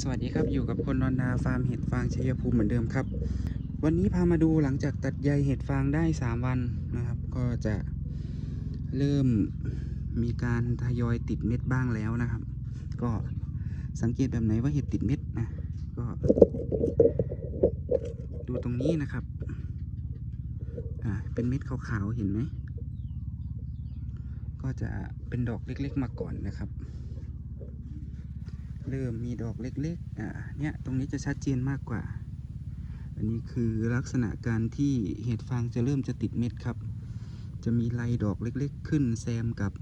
สวัสดีครับอยู่กับคนนอนนาฟาร์มเห็ดฟางชัยภูมิเหมือนเดิมครับ วันนี้พามาดูหลังจากตัดใยเห็ดฟางได้ 3 วันนะครับ ก็จะเริ่มมีการทยอยติดเม็ดบ้างแล้วนะครับ ก็สังเกตแบบไหนว่าเห็ดติดเม็ดนะก็ดูตรงนี้นะครับอ่าเป็นเม็ดขาวๆเห็นไหมก็จะเป็นดอกเล็กๆมาก่อนนะครับ เริ่มมีดอกเล็กๆอ่าเนี่ยตรงนี้จะชัดเจนมากกว่า อันนี้คือลักษณะการที่เห็ดฟางจะเริ่มจะติดเม็ดครับ จะมีลายดอกเล็กๆ ขึ้นแซมกับ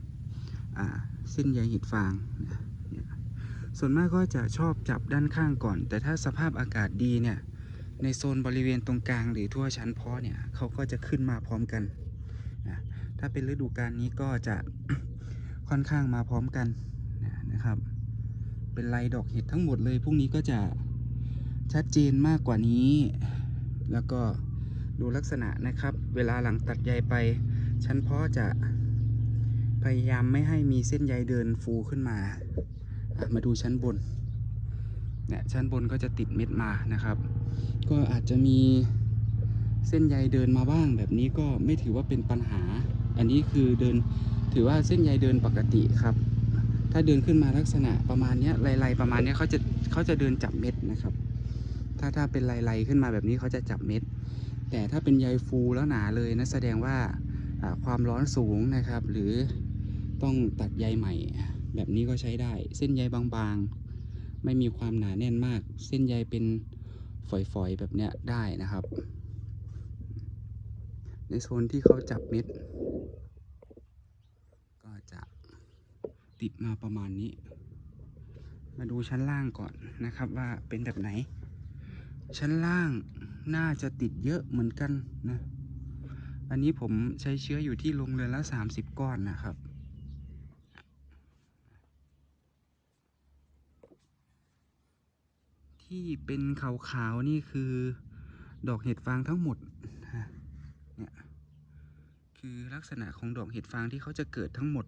อ่าเส้นใยเห็ดฟางส่วนมากก็จะชอบจับด้านข้างก่อน แต่ถ้าสภาพอากาศดีเนี่ยในโซนบริเวณตรงกลางหรือทั่วชั้นเพาะเนี่ยเขาก็จะขึ้นมาพร้อมกันนะถ้าเป็นฤดูกาลนี้ก็จะค่อนข้างมาพร้อมกันนะครับ เป็นลายดอกเห็ดทั้งหมดเลยพวกนี้ก็จะชัดเจนมากกว่านี้ แล้วก็ดูลักษณะนะครับ เวลาหลังตัดใยไป ชั้นเพาะจะพยายามไม่ให้มีเส้นใยเดินฟูขึ้นมา มาดูชั้นบน เนี่ยชั้นบนก็จะติดเม็ดมานะครับ ก็อาจจะมีเส้นใยเดินมาบ้าง แบบนี้ก็ไม่ถือว่าเป็นปัญหา อันนี้คือเดินถือว่าเส้นใยเดินปกติครับ ถ้าเดินขึ้นมาลักษณะประมาณนี้ลายๆประมาณนี้เขาจะเขาจะเดินจับเม็ดนะครับ ถ้าถ้าเป็นลายๆขึ้นมาแบบนี้เขาจะจับเม็ด แต่ถ้าเป็นใยฟูแล้วหนาเลยนะแสดงว่าอ่าความร้อนสูงนะครับ หรือต้องตัดใยใหม่ แบบนี้ก็ใช้ได้ เส้นใยบางๆ ไม่มีความหนาแน่นมาก เส้นใยเป็นฝอยๆแบบเนี้ยได้นะครับ ในโซนที่เขาจับเม็ด ก็จะ ติดมาประมาณนี้ มาดูชั้นล่างก่อนนะครับว่าเป็นแบบไหน ชั้นล่างน่าจะติดเยอะเหมือนกันนะ อันนี้ผมใช้เชื้ออยู่ที่โรงเรือนละ 30 ก้อนนะครับที่เป็นขาวๆนี่คือดอกเห็ดฟางทั้งหมดเนี่ยคือลักษณะของดอกเห็ดฟางที่เขาจะเกิดทั้งหมด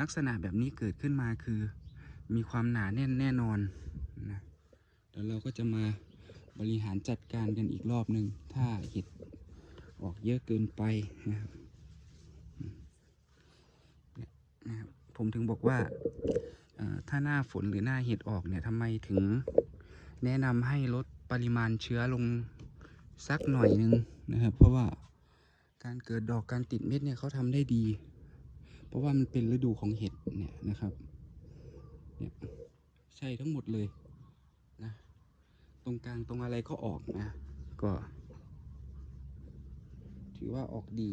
ลักษณะแบบนี้เกิดขึ้นมาคือ มีความหนาแน่นแน่นอนนะเดี๋ยวเราก็จะมาบริหารจัดการกันอีกรอบหนึ่งถ้าเห็ดออกเยอะเกินไปนะครับนะครับผมถึงบอกว่าถ้าหน้าฝนหรือหน้าเห็ดออกเนี่ยทำไมถึงแนะนำให้ลดปริมาณเชื้อลงสักหน่อยหนึงนะครับ เพราะว่าการเกิดดอกการติดเม็ดเนี่ยเขาทำได้ดี ราะว่ามันเป็นฤดูของเห็ดเนี่ยนะครับเนี่ยใช่ทั้งหมดเลยนะตรงกลางตรงอะไรก็ออกนะ ก็ ถือว่าออกดี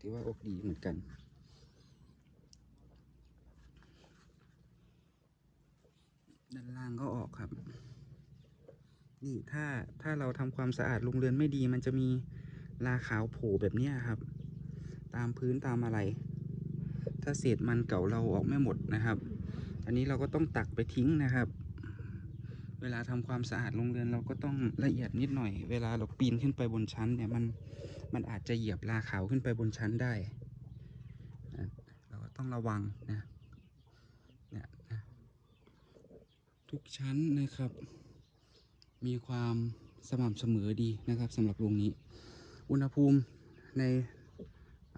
ถือว่าออกดีเหมือนกันด้านล่างก็ออกครับ นี่ถ้าถ้าเราทำความสะอาดโรงเรือนไม่ดี มันจะมีลาขาวโผล่แบบนี้ครับ ตามพื้นตามอะไร ถ้าเศษมันเก่าเราออกไม่หมดนะครับ อันนี้เราก็ต้องตักไปทิ้งนะครับ เวลาทำความสะอาดโรงเรือนเราก็ต้องละเอียดนิดหน่อย เวลาเราปีนขึ้นไปบนชั้นเนี่ยมันมันอาจจะเหยียบลาขาวขึ้นไปบนชั้นได้ เราก็ต้องระวังนะเนี่ยนะทุกชั้นนะครับ มีความสม่ำเสมอดีนะครับสำหรับโรงนี้ อุณหภูมิใน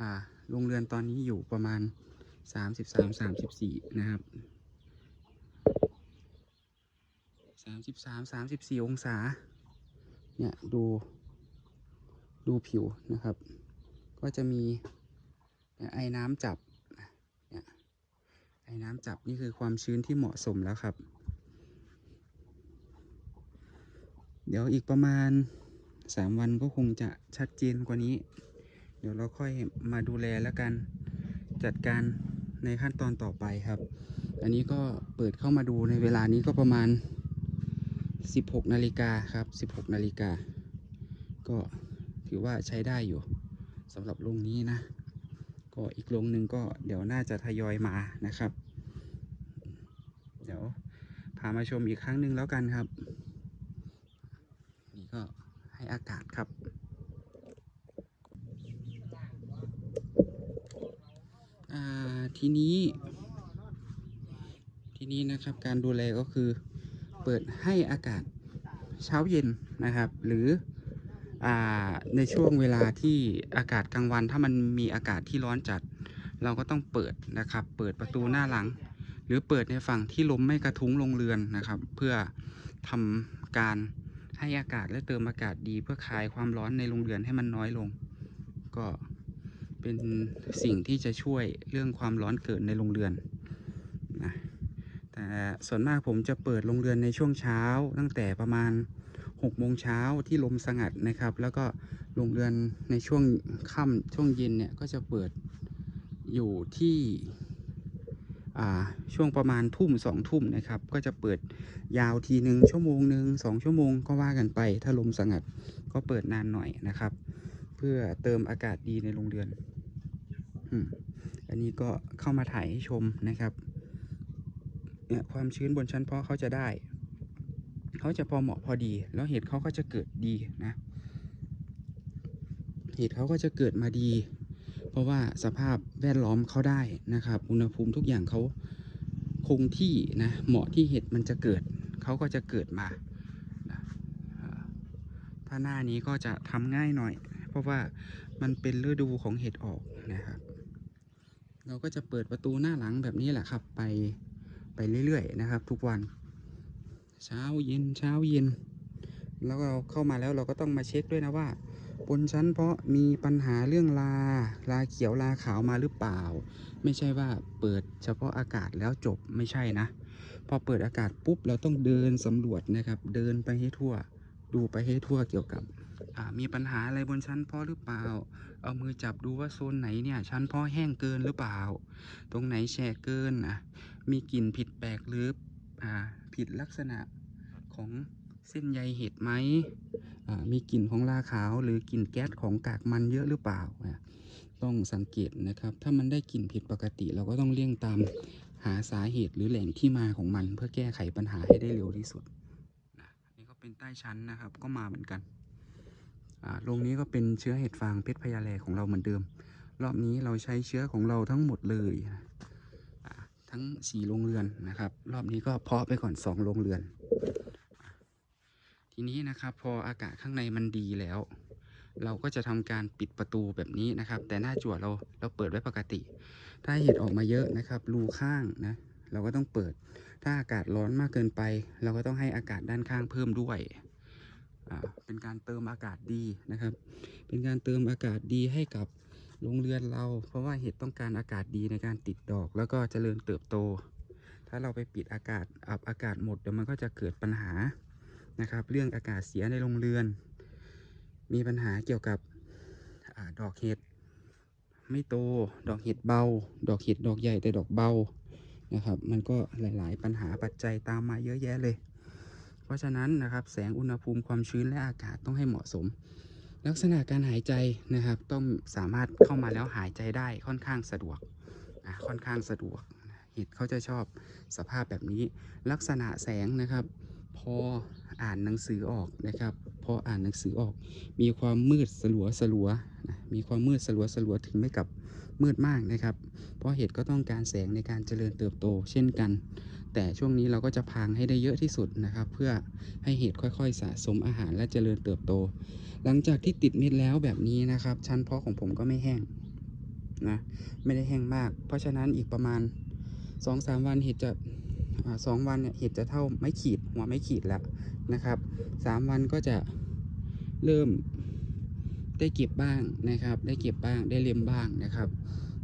อ่าโรงเรือนตอนนี้อยู่ประมาณ 33 34นะครับ33 34องศา เนี่ยดูดูผิวนะครับ ก็จะมีไอ้น้ำจับเนี่ยไอ้น้ำจับนี่คือความชื้นที่เหมาะสมแล้วครับ เดี๋ยวอีกประมาณ3วันก็คงจะชัดเจนกว่านี้ เดี๋ยวเราค่อยมาดูแลแล้วกันจัดการ ในขั้นตอนต่อไปครับ อันนี้ก็เปิดเข้ามาดูในเวลานี้ก็ประมาณ 16 นาฬิกาครับ 16 นาฬิกา ก็ถือว่าใช้ได้อยู่สำหรับโรงนี้นะ ก็อีกโรงหนึ่งก็เดี๋ยวน่าจะทยอยมานะครับ เดี๋ยวพามาชมอีกครั้งหนึ่งแล้วกันครับ นี่ก็ให้อากาศครับ อ่า ทีนี้ ทีนี้นะครับการดูแลก็คือเปิดให้อากาศเช้าเย็นนะครับ หรืออในช่วงเวลาที่อากาศกลางวัน ถ้ามันมีอากาศที่ร้อนจัด เราก็ต้องเปิดนะครับ เปิดประตูหน้าหลัง หรือเปิดในฝั่งที่ลมไม่กระทุ้งลงเรือนนะครับ เพื่อทำการให้อากาศและเติมอากาศดีเพื่อคลายความร้อนในโรงเรือนให้มันน้อยลง ก็ เป็นสิ่งที่จะช่วยเรื่องความร้อนเกิดในโรงเรือนนะแต่ส่วนมากผมจะเปิดโรงเรือนในช่วงเช้า ตั้งแต่ประมาณ6โมงเช้าที่ลมสงัดนะครับ แล้วก็โรงเรือนในช่วงค่ำช่วงเย็นเนี่ยก็จะเปิดอยู่ที่ช่วงประมาณทุ่มสองทุ่มนะครับ ก็จะเปิดยาวทีหนึ่งชั่วโมงหนึ่งสองชั่วโมงก็ว่ากันไป ถ้าลมสงัดก็เปิดนานหน่อยนะครับ เพื่อเติมอากาศดีในโรงเรือนอันนี้ก็เข้ามาถ่ายให้ชมนะครับเนี่ยความชื้นบนชั้นเพาะเขาจะได้ เขาจะพอเหมาะพอดี แล้วเห็ดเขาก็จะเกิดดีนะ เห็ดเขาก็จะเกิดมาดี เพราะว่าสภาพแวดล้อมเขาได้นะครับ อุณหภูมิทุกอย่างเขาคงที่นะ เหมาะที่เห็ดมันจะเกิด เขาก็จะเกิดมานะอ่าถ้าหน้านี้ก็จะทำง่ายหน่อย เพราะว่ามันเป็นฤดูของเห็ดออกนะครับ เราก็จะเปิดประตูหน้าหลังแบบนี้แหละครับ ไปไปเรื่อยๆนะครับ ทุกวัน เช้าเย็นเช้าเย็น แล้วเราเข้ามาแล้วเราก็ต้องมาเช็คด้วยนะว่าบนชั้นเพราะมีปัญหาเรื่องลาลาเขียวลาขาวมาหรือเปล่า ไม่ใช่ว่าเปิดเฉพาะอากาศแล้วจบไม่ใช่นะ พอเปิดอากาศปุ๊บเราต้องเดินสำรวจนะครับ เดินไปให้ทั่ว ดูไปให้ทั่วเกี่ยวกับ มีปัญหาอะไรบนชั้นเพาะหรือเปล่า เอามือจับดูว่าโซนไหนเนี่ย ชั้นเพาะแห้งเกินหรือเปล่า ตรงไหนแฉะเกินอะมีกลิ่นผิดแปลกหรืออ่าผิดลักษณะของเส้นใยเห็ดไหมอ่ามีกลิ่นของลาขาว หรือกลิ่นแก๊สของกากมันเยอะหรือเปล่าอะต้องสังเกตนะครับ ถ้ามันได้กลิ่นผิดปกติ เราก็ต้องเลี่ยงตามหาสาเหตุหรือแหล่งที่มาของมัน เพื่อแก้ไขปัญหาให้ได้เร็วที่สุดนะนี่ก็เป็นใต้ชั้นนะครับ ก็มาเหมือนกัน โรงนี้ก็เป็นเชื้อเห็ดฟางเพชรพญาแลของเราเหมือนเดิม รอบนี้เราใช้เชื้อของเราทั้งหมดเลยทั้งสี่โรงเรือนนะครับ รอบนี้ก็เพาะไปก่อนสองโรงเรือน ทีนี้นะครับพออากาศข้างในมันดีแล้ว เราก็จะทำการปิดประตูแบบนี้นะครับ แต่หน้าจั่วเราเราเปิดไว้ปกติ ถ้าเห็ดออกมาเยอะนะครับรูข้างนะเราก็ต้องเปิด ถ้าอากาศร้อนมากเกินไป เราก็ต้องให้อากาศด้านข้างเพิ่มด้วย เป็นการเติมอากาศดีนะครับ เป็นการเติมอากาศดีให้กับโรงเรือนเรา เพราะว่าเห็ดต้องการอากาศดีในการติดดอก แล้วก็เจริญเติบโต ถ้าเราไปปิดอากาศอับอากาศหมดเดี๋ยวมันก็จะเกิดปัญหานะครับ เรื่องอากาศเสียในโรงเรือน มีปัญหาเกี่ยวกับอดอกเห็ดไม่โต ดอกเห็ดเบา ดอกเห็ดดอกใหญ่แต่ดอกเบานะครับ มันก็หลาย ๆ ปัญหาปัจจัยตามมาเยอะแยะเลย ราะฉะนั้นนะครับแสงอุณหภูมิความชื้นและอากาศต้องให้เหมาะสม ลักษณะการหายใจนะครับ ต้องสามารถเข้ามาแล้วหายใจได้ค่อนข้างสะดวกค่อนข้างสะดวกเห็ดเขาจะชอบสภาพแบบนี้ ลักษณะแสงนะครับ พออ่านหนังสือออกนะครับ พออ่านหนังสือออก มีความมืดสลัวสลัว มีความมืดสลัวสลัวถึงไม่กับมืดมากนะครับ เพราะเห็ดก็ต้องการแสงในการเจริญเติบโตเช่นกัน แต่ช่วงนี้เราก็จะพางให้ได้เยอะที่สุดนะครับ เพื่อให้เห็ดค่อยๆ สะสมอาหารและเจริญเติบโต หลังจากที่ติดเม็ดแล้วแบบนี้นะครับ ชั้นเพาะของผมก็ไม่แห้งนะไม่ได้แห้งมาก เพราะฉะนั้นอีกประมาณ 2-3 วันเห็ดจะสองวันเนี่ยเห็ดจะเท่าไม้ขีดหัวไม้ขีดแล้วนะครับสามวันก็จะเริ่ม ได้เก็บบ้างนะครับ ได้เก็บบ้างได้เลียมบ้างนะครับ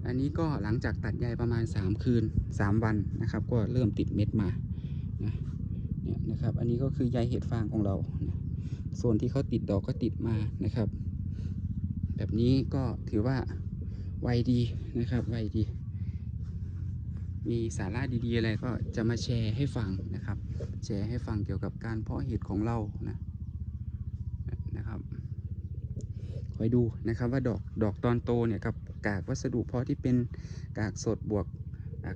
อันนี้ก็หลังจากตัดใยประมาณ 3 คืน 3 วันนะครับ ก็เริ่มติดเม็ดมานะเนี่ยนะครับ อันนี้ก็คือใยเห็ดฟางของเรานะส่วนที่เขาติดดอกก็ติดมานะครับ แบบนี้ก็ถือว่าไวดีนะครับไวดี มีสาระดีๆอะไรก็จะมาแชร์ให้ฟังนะครับ แชร์ให้ฟังเกี่ยวกับการเพาะเห็ดของเรานะนะครับ คอยดูนะครับว่าดอกดอกตอนโตเนี่ยกับกากวัสดุเพาะที่เป็นกากสดบวก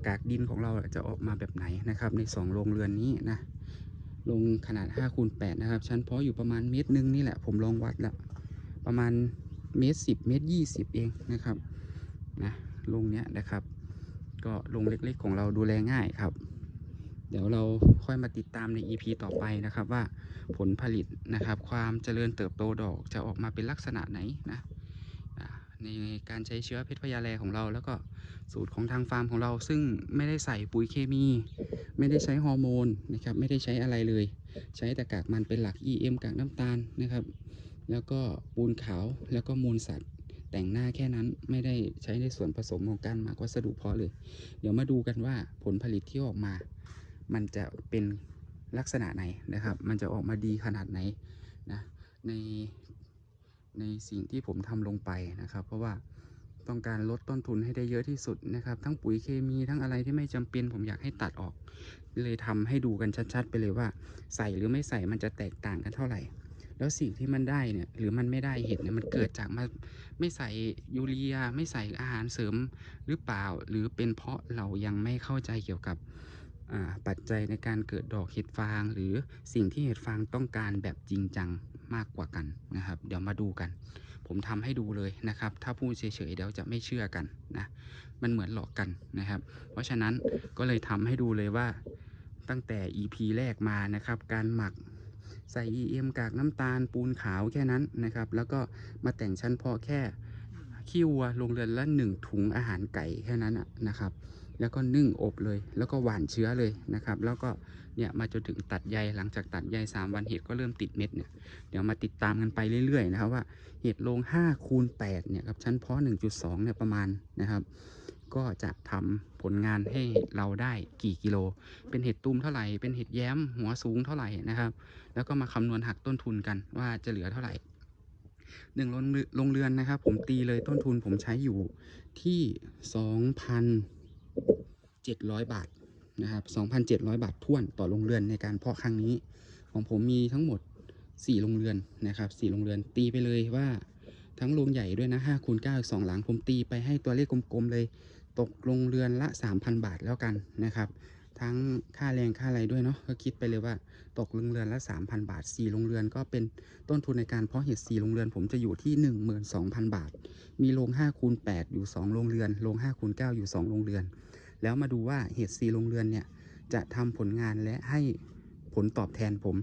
กากดินของเราจะออกมาแบบไหนนะครับในสองโรงเรือนนี้นะลงขนาด5คูณ8นะครับ ชั้นเพาะอยู่ประมาณเมตรหนึงนี่แหละผมลองวัดแล้วประมาณเมตรสิบเมตรยี่สิบเองนะครับนะลงเนี้ยนะครับ ก็ลงเล็กๆของเราดูแลง่ายครับ เดี๋ยวเราค่อยมาติดตามใน EP ต่อไปนะครับว่าผลผลิตนะครับ ความเจริญเติบโตดอกจะออกมาเป็นลักษณะไหนนะในการใช้เชื้อเพชรพญาแลของเรา แล้วก็สูตรของทางฟาร์มของเรา ซึ่งไม่ได้ใส่ปุ๋ยเคมี ไม่ได้ใช้ฮอร์โมนนะครับไม่ได้ใช้อะไรเลย ใช้แต่กากมันเป็นหลัก EM กากน้ำตาลนะครับ แล้วก็ปูนขาวแล้วก็มูลสัตว์ แต่งหน้าแค่นั้นไม่ได้ใช้ในส่วนผสมของการหมักวัสดุเพาะเลย เดี๋ยวมาดูกันว่าผลผลิตที่ออกมา มันจะเป็นลักษณะไหนนะครับ มันจะออกมาดีขนาดไหนนะในในสิ่งที่ผมทำลงไปนะครับ เพราะว่าต้องการลดต้นทุนให้ได้เยอะที่สุดนะครับ ทั้งปุ๋ยเคมีทั้งอะไรที่ไม่จำเป็นผมอยากให้ตัดออก เลยทำให้ดูกันชัดๆ ไปเลยว่า ใส่หรือไม่ใส่มันจะแตกต่างกันเท่าไหร่ แล้วสิ่งที่มันได้เนี่ยหรือมันไม่ได้เห็ดเนี่ยมันเกิดจากมาไม่ใส่ยูเรีย ไม่ใส่อาหารเสริมหรือเปล่า หรือเป็นเพราะเรายังไม่เข้าใจเกี่ยวกับ ปัจจัยในการเกิดดอกเห็ดฟาง หรือสิ่งที่เห็ดฟางต้องการแบบจริงจังมากกว่ากันนะครับ เดี๋ยวมาดูกัน ผมทำให้ดูเลยนะครับ ถ้าพูดเฉยๆเดี๋ยวจะไม่เชื่อกันนะมันเหมือนหลอกกันนะครับ เพราะฉะนั้นก็เลยทำให้ดูเลยว่าตั้งแต่ EP แรกมานะครับ การหมักใส่ EM กากน้ำตาลปูนขาวแค่นั้นนะครับ แล้วก็มาแต่งชั้นเพาะแค่ ขี้วัวลงเรือนละหนึ่งถุงอาหารไก่แค่นั้นะนะครับ แล้วก็นึ่งอบเลย แล้วก็หว่านเชื้อเลยนะครับ แล้วก็เนี่ยมาจนถึงตัดใยหลังจากตัดใย3 วันเห็ดก็เริ่มติดเม็ดเนี่ยเดี๋ยวมาติดตามกันไปเรื่อยๆนะครับว่าเห็ดลง5คูณ8เนี่ยครับชั้นเพาะ1.2เนี่ยประมาณนะครับก็จะทำผลงานให้เราได้กี่กิโล เป็นเห็ดตูมเท่าไหร่ เป็นเห็ดแย้มหัวสูงเท่าไหร่นะครับ แล้วก็มาคำนวณหักต้นทุนกันว่าจะเหลือเท่าไหร่ หนึ่งโรงเรือนนะครับ ผมตีเลยต้นทุนผมใช้อยู่ที่สองพันเจ็ดร้อยบาทนะครับสองพันเจ็ดร้อยบาทท้วนต่อโรงเรือนในการเพาะครั้งนี้ ของผมมีทั้งหมดสี่โรงเรือนนะครับสี่โรงเรือนตีไปเลยว่าทั้งโรงใหญ่ด้วยนะห้าคูณเก้าสองหลังผมตีไปให้ตัวเลขกลมๆเลย ตกโรงเรือนละ3,000บาทแล้วกันนะครับ ทั้งค่าแรงค่าอะไรด้วยเนาะก็คิดไปเลยว่าตกโรงเรือนละ 3,000 บาท4โรงเรือนก็เป็นต้นทุนในการเพาะเห็ด4โรงเรือนผมจะอยู่ที่ 12,000 บาท มีโรง5คูณ8อยู่ 2 โรงเรือนโรง5คูณ9อยู่ 2 โรงเรือน แล้วมาดูว่าเห็ด4โรงเรือนเนี่ยจะทำผลงานและให้ผลตอบแทนผม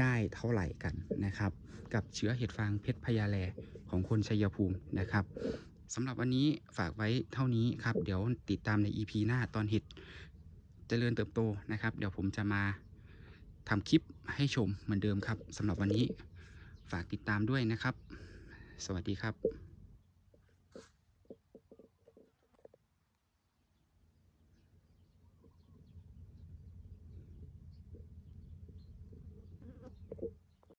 ได้เท่าไหร่กันนะครับ กับเชื้อเห็ดฟางเพชรพญาแลของคนชัยภูมินะครับสำหรับวันนี้ฝากไว้เท่านี้ครับ เดี๋ยวติดตามใน EP หน้าตอนเห็ด เจริญเติบโตนะครับ เดี๋ยวผมจะมาทำคลิปให้ชมเหมือนเดิมครับสำหรับวันนี้ฝากติดตามด้วยนะครับ สวัสดีครับ